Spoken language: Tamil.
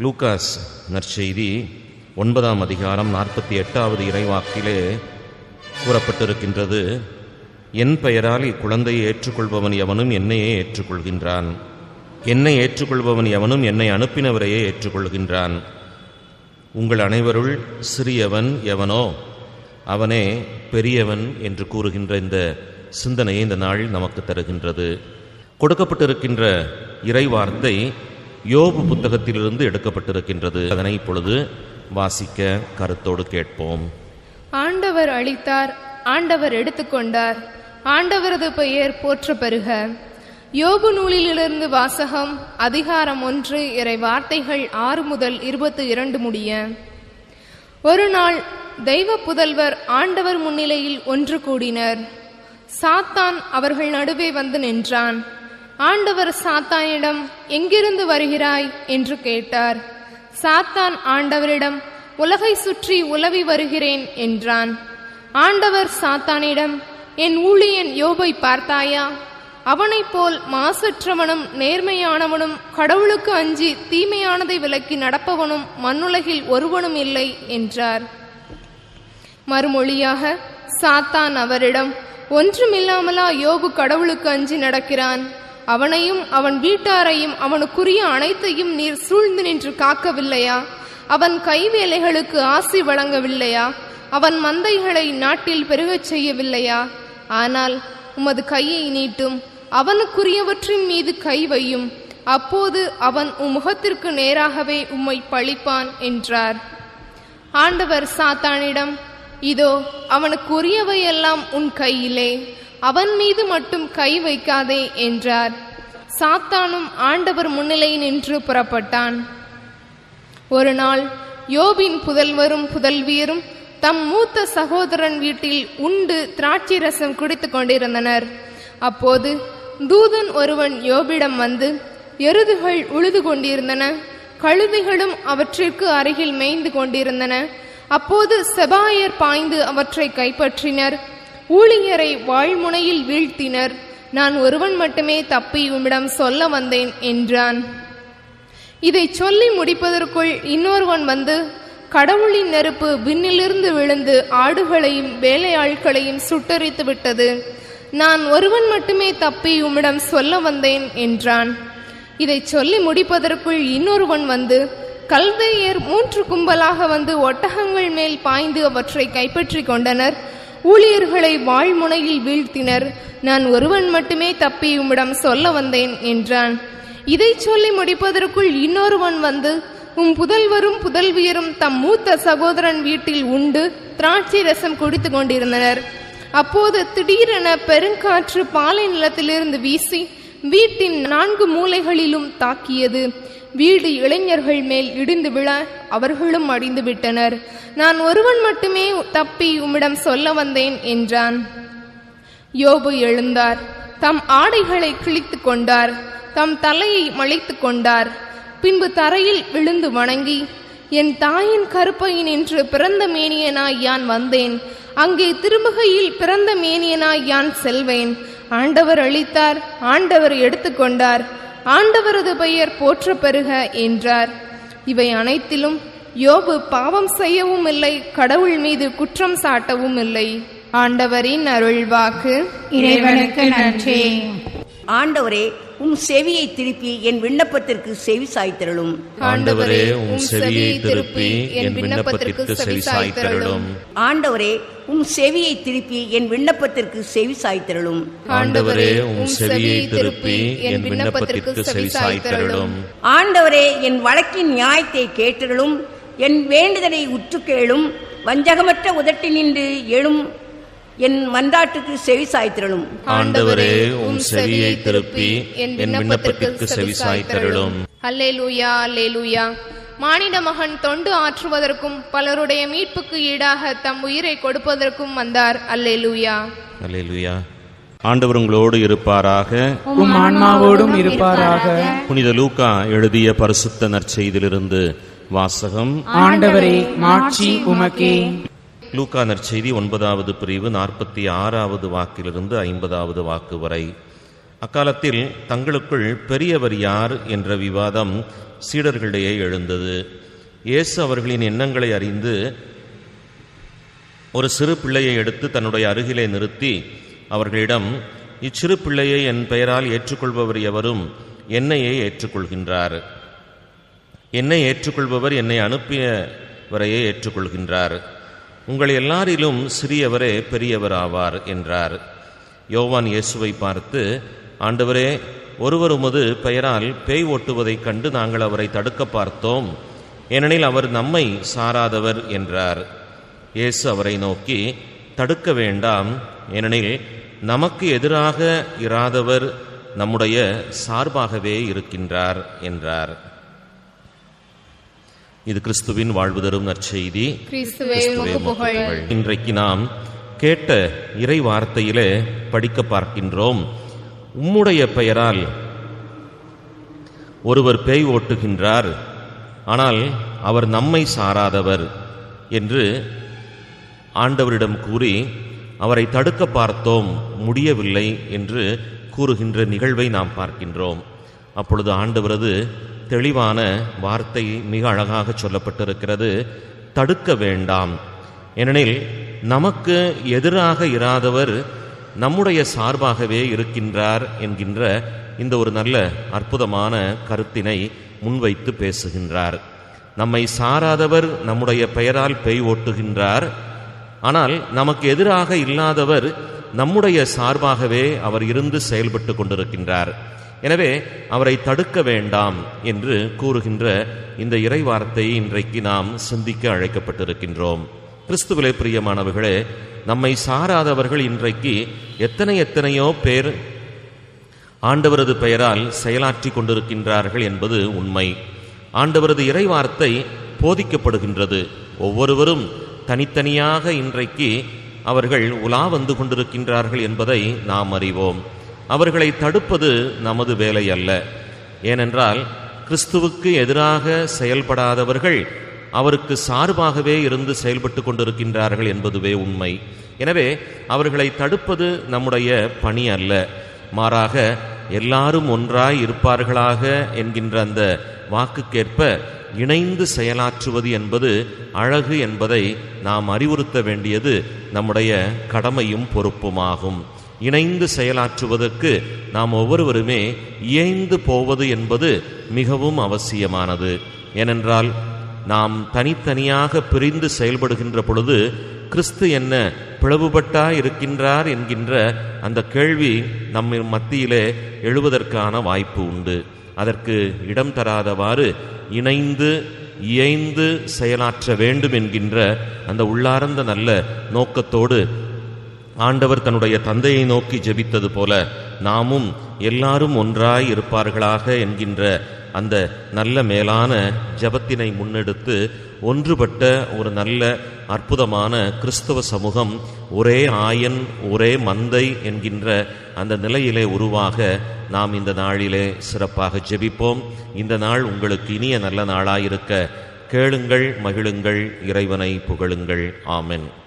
லூகாஸ் நற்செய்தி ஒன்பதாம் அதிகாரம் நாற்பத்தி எட்டாவது இறைவாக்கிலே கூறப்பட்டிருக்கின்றது. என் பெயரால் இக்குழந்தையை ஏற்றுக்கொள்பவன் எவனும் என்னையே ஏற்றுக்கொள்கின்றான். என்னை ஏற்றுக்கொள்பவன் எவனும் என்னை அனுப்பினவரையே ஏற்றுக்கொள்கின்றான். உங்கள் அனைவருள் சிறியவன் எவனோ அவனே பெரியவன் என்று கூறுகின்ற இந்த சிந்தனையை இந்த நாள் நமக்கு தருகின்றது. கொடுக்கப்பட்டிருக்கின்ற இறைவார்த்தை யோபு புத்தகத்திலிருந்து எடுக்கப்பட்டிருக்கின்றது. அதனை இப்பொழுது வாசிக்க கருத்தோடு கேட்போம். ஆண்டவர் அளித்தார் ஆண்டவர் எடுத்துக்கொண்டார் ஆண்டவரது பெயர் போற்ற பெறுக யோபு நூலிலிருந்து வாசகம் அதிகாரம் ஒன்று இறை வார்த்தைகள் ஆறு முதல் இருபத்தி இரண்டு முடிய. ஒரு நாள் தெய்வ புதல்வர் ஆண்டவர் முன்னிலையில் ஒன்று கூடினர். சாத்தான் அவர்கள் நடுவே வந்து நின்றான். ஆண்டவர் சாத்தானிடம் எங்கிருந்து வருகிறாய்? என்று கேட்டார். சாத்தான் ஆண்டவரிடம் உலகை சுற்றி உலவி வருகிறேன் என்றான். ஆண்டவர் சாத்தானிடம் என் ஊழியன் யோபை பார்த்தாயா? அவனைப் போல் மாசற்றவனும் நேர்மையானவனும் கடவுளுக்கு அஞ்சி தீமையானதை விலக்கி நடப்பவனும் மண்ணுலகில் ஒருவனும் இல்லை என்றார். மறுமொழியாக சாத்தான் அவரிடம் ஒன்றுமில்லாமலா யோபு கடவுளுக்கு அஞ்சி நடக்கிறான். அவனையும் அவன் வீட்டாரையும் அவனுக்குரிய அனைத்தையும் நீர் சூழ்ந்து நின்று காக்கவில்லையா? அவன் கைவேலைகளுக்கு ஆசி வழங்கவில்லையா? அவன் மந்தைகளை நாட்டில் பெருகச் செய்யவில்லையா? ஆனால் உமது கையை நீட்டும் அவனுக்குரியவற்றின் மீது கை வையும். அப்போது அவன் உம் முகத்திற்கு நேராகவே உம்மை பழிப்பான் என்றார். ஆண்டவர் சாத்தானிடம் இதோ அவனுக்கு உரியவையெல்லாம் உன் கையிலே. அவன் மீது மட்டும் கை வைக்காதே என்றார். சாத்தானும் ஆண்டவர் முன்னிலை நின்று புறப்பட்டான். ஒரு நாள் யோபின் புதல்வரும் புதல்வியரும் தம் மூத்த சகோதரன் வீட்டில் உண்டு திராட்சை ரசம் குடித்துக் கொண்டிருந்தனர். அப்போது தூதன் ஒருவன் யோபிடம் வந்து எருதுகள் உழுது கொண்டிருந்தன கழுதைகளும் அவற்றிற்கு அருகில் மேய்ந்து கொண்டிருந்தன. அப்போது செபாயர் பாய்ந்து அவற்றை கைப்பற்றினர். ஊழியரை வாழ்முனையில் வீழ்த்தினர். நான் ஒருவன் மட்டுமே தப்பி உம்மிடம் சொல்ல வந்தேன் என்றான். இதை சொல்லி முடிப்பதற்குள் இன்னொருவன் வந்து கடவுளின் நெருப்பு விண்ணிலிருந்து விழுந்து ஆடுகளையும் வேலையாட்களையும் சுட்டரித்து விட்டது. நான் ஒருவன் மட்டுமே தப்பி உம்மிடம் சொல்ல வந்தேன் என்றான். இதை சொல்லி முடிப்பதற்குள் இன்னொருவன் வந்து கல்தையர் மூன்று கும்பலாக வந்து ஒட்டகங்கள் மேல் பாய்ந்து அவற்றை கைப்பற்றி கொண்டனர். ஊழியர்களை வாழ்முனையில் வீழ்த்தினர். நான் ஒருவன் மட்டுமே தப்பி உம்மிடம் சொல்ல வந்தேன் என்றான். இதை சொல்லி முடிப்பதற்குள் இன்னொருவன் வந்து உம் புதல்வரும் புதல்வியரும் தம் மூத்த சகோதரன் வீட்டில் உண்டு திராட்சை ரசம் குடித்து கொண்டிருந்தனர். அப்போது திடீரென பெருங்காற்று பாலை நிலத்திலிருந்து வீசி வீட்டின் நான்கு மூலைகளிலும் தாக்கியது. வீடு இளைஞர்கள் மேல் இடிந்து விழ அவர்களும் அடிந்து விட்டனர். நான் ஒருவன் மட்டுமே தப்பி உம்மிடம் சொல்ல வந்தேன் என்றான். யோபு எழுந்தார். தம் ஆடைகளை கிழித்துக் கொண்டார். தம் தலையை மலைத்து கொண்டார். பின்பு தரையில் விழுந்து வணங்கி என் தாயின் கருப்பையின் என்று பிறந்த மேனியனாய் யான் வந்தேன். அங்கே திருமுகையில் பிறந்த மேனியனாய் யான் செல்வேன். ஆண்டவர் அளித்தார் ஆண்டவர் எடுத்துக்கொண்டார் ஆண்டவரது பெயர் போற்ற பெறுக என்றார். இவை அனைத்திலும் யோபு பாவம் செய்யவும் இல்லை கடவுள் மீது குற்றம் சாட்டவும் இல்லை. ஆண்டவரின் அருள்வாக்கு. இறைவனுக்கு நன்றி. ஆண்டவரே உம் செவியை திருப்பி என் விண்ணப்பத்திற்கு செவி சாய்த்திரளும். ஆண்டவரே உம் செவியை திருப்பி என் விண்ணப்பத்திற்கு செவி சாய்த்தருளும். ஆண்டவரே உம் செவியை திருப்பி என் விண்ணப்பத்திற்கு செவி சாய்த்திரளும். ஆண்டவரே உம் செவியை திருப்பி என் விண்ணப்பத்திற்கு செவி சாய்த்தருளும். ஆண்டவரே என் வழக்கின் நியாயத்தை கேட்டருளும். என் வேண்டுதலை உற்று கேளும் வஞ்சகமற்ற உதட்டினின்று எழும். என் மன்றாட்டுக்கு செவி சாய்த்திரளும் ஆண்டவரே உம் செவியை திருப்பி என் விண்ணப்பத்திற்கு செவி சாய்த்தருளும். அல்லேலூயா அல்லேலூயா. மானிட மகன் தொண்டு ஆற்றுவதற்கும் பலருடைய மீட்புக்கு ஈடாக தம் உயிரை கொடுப்பதற்கும் வந்தார். அல்லேலூயா. அல்லேலூயா. ஆண்டவர் உங்களோடு இருப்பாராக. உம் ஆன்மாவோடும் இருப்பாராக. புனித லூக்கா எழுதிய பரிசுத்த நற்செய்தியிலிருந்து வாசகம். ஆண்டவரே மாட்சி உமக்கே. லூக்கா நற்செய்தி ஒன்பதாவது பிரிவு நாற்பத்தி ஆறாவது வாக்கிலிருந்து ஐம்பதாவது வாக்கு வரை. அக்காலத்தில் தங்களுக்குள் பெரியவர் யார் என்ற விவாதம் சீடர்களிடையே எழுந்தது. இயேசு அவர்களின் எண்ணங்களை அறிந்து ஒரு சிறு பிள்ளையை எடுத்து தன்னுடைய அருகிலே நிறுத்தி அவர்களிடம் இச்சிறு பிள்ளையை என் பெயரால் ஏற்றுக்கொள்பவர் எவரும் என்னையே ஏற்றுக்கொள்கின்றார். என்னை ஏற்றுக்கொள்பவர் என்னை அனுப்பியவரையே ஏற்றுக்கொள்கின்றார். உங்கள் எல்லாரிலும் சிறியவரே பெரியவராவார் என்றார். யோவான் இயேசுவை பார்த்து ஆண்டவரே ஒருவர் உமது பெயரால் பேய் ஓட்டுவதைக் கண்டு நாங்கள் அவரை தடுக்க பார்த்தோம். ஏனெனில் அவர் நம்மை சாராதவர் என்றார். இயேசு அவரை நோக்கி தடுக்க வேண்டாம். ஏனெனில் நமக்கு எதிராக இராதவர் நம்முடைய சார்பாகவே இருக்கின்றார் என்றார். இது கிறிஸ்துவின் வாழ்வு தரும் நற்செய்தி. இன்றைக்கு நாம் கேட்ட இறை வார்த்தையிலே படிக்க பார்க்கின்றோம். உம்முடைய பெயரால் ஒருவர் பேய் ஓட்டுகின்றார். ஆனால் அவர் நம்மை சாராதவர் என்று ஆண்டவரிடம் கூறி அவரை தடுக்க பார்த்தோம் முடியவில்லை என்று கூறுகின்ற நிகழ்வை நாம் பார்க்கின்றோம். அப்பொழுது ஆண்டவரது தெளிவான வார்த்தை மிக அழகாக சொல்லப்பட்டிருக்கிறது. தடுக்க வேண்டாம். ஏனெனில் நமக்கு எதிராக இராதவர் நம்முடைய சார்பாகவே இருக்கின்றார் என்கின்ற இந்த ஒரு நல்ல அற்புதமான கருத்தினை முன்வைத்து பேசுகின்றார். நம்மை சாராதவர் நம்முடைய பெயரால் பெய் ஓட்டுகின்றார். ஆனால் நமக்கு எதிராக இல்லாதவர் நம்முடைய சார்பாகவே அவர் இருந்து செயல்பட்டு கொண்டிருக்கின்றார். எனவே அவரை தடுக்க வேண்டாம் என்று கூறுகின்ற இந்த இறைவார்த்தை இன்றைக்கு நாம் சிந்திக்க அழைக்கப்பட்டிருக்கின்றோம். கிறிஸ்துவிலே பிரியமானவர்களே நம்மை சாராதவர்கள் இன்றைக்கு எத்தனை எத்தனையோ பேர் ஆண்டவரது பெயரால் செயலாற்றி கொண்டிருக்கின்றார்கள் என்பது உண்மை. ஆண்டவரது இறைவார்த்தை போதிக்கப்படுகின்றது. ஒவ்வொருவரும் தனித்தனியாக இன்றைக்கு அவர்கள் உலா வந்து கொண்டிருக்கின்றார்கள் என்பதை நாம் அறிவோம். அவர்களை தடுப்பது நமது வேலை அல்ல. ஏனென்றால் கிறிஸ்துவுக்கு எதிராக செயல்படாதவர்கள் அவருக்கு சார்பாகவே இருந்து செயல்பட்டு கொண்டிருக்கின்றார்கள் என்பதுவே உண்மை. எனவே அவர்களை தடுப்பது நம்முடைய பணி அல்ல. மாறாக எல்லாரும் ஒன்றாய் இருப்பார்களாக என்கின்ற அந்த வாக்குக்கேற்ப இணைந்து செயலாற்றுவது என்பது அழகு என்பதை நாம் அறிவுறுத்த வேண்டியது நம்முடைய கடமையும் பொறுப்புமாகும். இணைந்து செயலாற்றுவதற்கு நாம் ஒவ்வொருவருமே இயைந்து போவது என்பது மிகவும் அவசியமானது. ஏனென்றால் நாம் தனித்தனியாக பிரிந்து செயல்படுகின்ற பொழுது கிறிஸ்து என்ன பிளவுபட்டா இருக்கின்றார் என்கின்ற அந்த கேள்வி நம்ம மத்தியிலே எழுவதற்கான வாய்ப்பு உண்டு. அதற்கு இடம் தராதவாறு இணைந்து இயைந்து செயலாற்ற வேண்டும் என்கின்ற அந்த உள்ளார்ந்த நல்ல நோக்கத்தோடு ஆண்டவர் தன்னுடைய தந்தையை நோக்கி ஜெபித்தது போல நாமும் எல்லாரும் ஒன்றாய் இருப்பார்களாக என்கின்ற அந்த நல்ல மேலான ஜெபத்தினை முன்னெடுத்து ஒன்றுபட்ட ஒரு நல்ல அற்புதமான கிறிஸ்தவ சமூகம் ஒரே ஆயன் ஒரே மந்தை என்கின்ற அந்த நிலையிலே உருவாக நாம் இந்த நாளிலே சிறப்பாக ஜெபிப்போம். இந்த நாள் உங்களுக்கு இனிய நல்ல நாளாயிருக்க. கேளுங்கள் மகிழுங்கள் இறைவனை புகழுங்கள். ஆமென்.